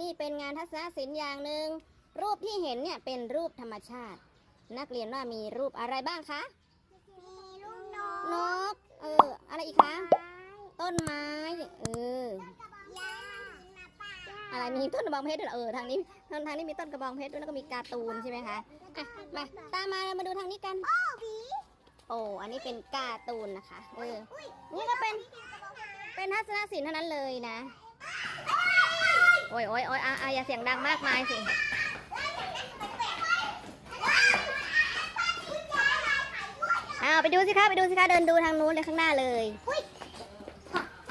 นี่เป็นงานทัศนศิลป์อย่างหนึ่งรูปที่เห็นเนี่ยเป็นรูปธรรมชาติ นักเรียนว่ามีรูปอะไรบ้างคะ มีลูกนนกกเออ อะไรอีกคะ ต้นไม้ เออยามาป่าอะไรมีต้นกระบองเพชรด้วยเหรอเออทางนี้ทางทางนี้มีต้นกระบองเพชรด้วยแล้วก็มีการ์ตูนใช่ไหมคะอะมาตามมาเรามาดูทางนี้กัน โอ้บีโอ้อันนี้เป็นการ์ตูนนะคะ เออ นี่ก็เป็น เป็นทัศนศิลป์เท่านั้นเลยนะโอ้ยโอ้ยโอ้ยอะอะอย่าเสียงดังมากมายสิอ้าวไปดูสิคะไปดูสิคะเดินดูทางนู้นเลยข้างหน้าเลยอุ้ย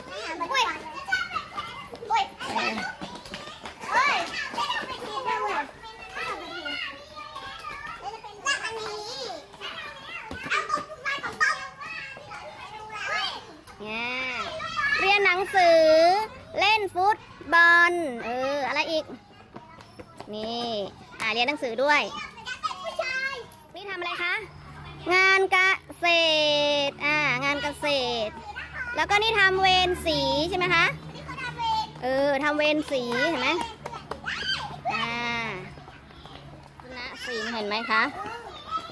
เอออุ้ยอุ้ยอุ้ยไปทีเดียวเลยแล้วอันนี้เอาตุ๊กตาของป๊อปเนี่ยเรียนหนังสือ เล่นฟุตบอล เออ อะไรอีก นี่ อ่าเรียนหนังสือด้วย นี่ทำอะไรคะ งานเกษตร อ่า งานเกษตร แล้วก็นี่ทำเวรสีใช่ไหมคะ เออทำเวรสีเห็นไหมอ่าคณะศิลป์เห็นไหมคะ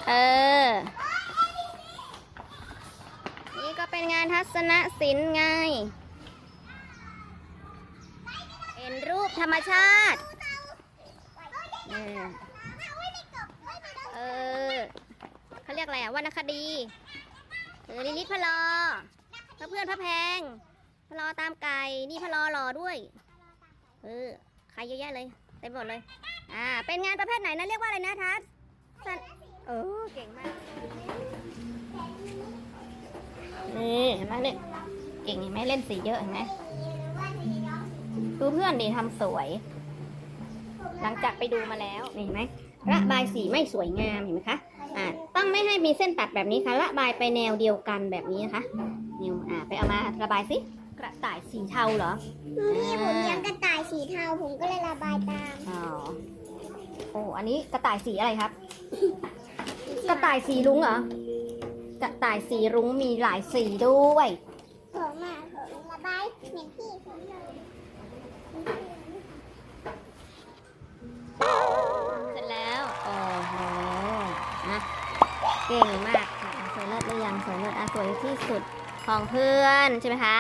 เออ นี่ก็เป็นงานทัศนศิลป์ไง เป็นรูป ธรรมชาติ เออเออเขาเรียกอะไรอะวรรณคดีเออลิลิตพะลอพระเพื่อนพระแพงพะลอตามไก่นี่พะลอหล่อด้วย เออใครเยอะแยะเลยเต็มหมดเลย อ่า เป็นงานประเภทไหนนะเรียกว่าอะไรนะทัศน์สันเออเก่งมากนี่เห็นไหมเนี่ยเก่งเห็นไหมเล่นสีเยอะเห็นไหม ดูเพื่อนดิทำสวย หลังจากไปดูมาแล้วนี่เห็นไหมระบายสีไม่สวยงามเห็นไหมคะอ่าต้องไม่ให้มีเส้นตัดแบบนี้ค่ะระบายไปแนวเดียวกันแบบนี้นะคะแนวอ่าไปเอามาระบายสิกระต่ายสีเทาเหรอนี่ผมเลี้ยงกระต่ายสีเทาผมก็เลยระบายตามอ๋อโอ้อันนี้กระต่ายสีอะไรครับ กระต่ายสีรุ้งเหรอกระต่ายสีรุ้งมีหลายสีด้วยผมอะผมระบายเหมือนพี่ผมเลย เก่งมากค่ะสวยเลิศหรือยังสวยเลิศอะสวยที่สุดของเพื่อนใช่ไหมคะ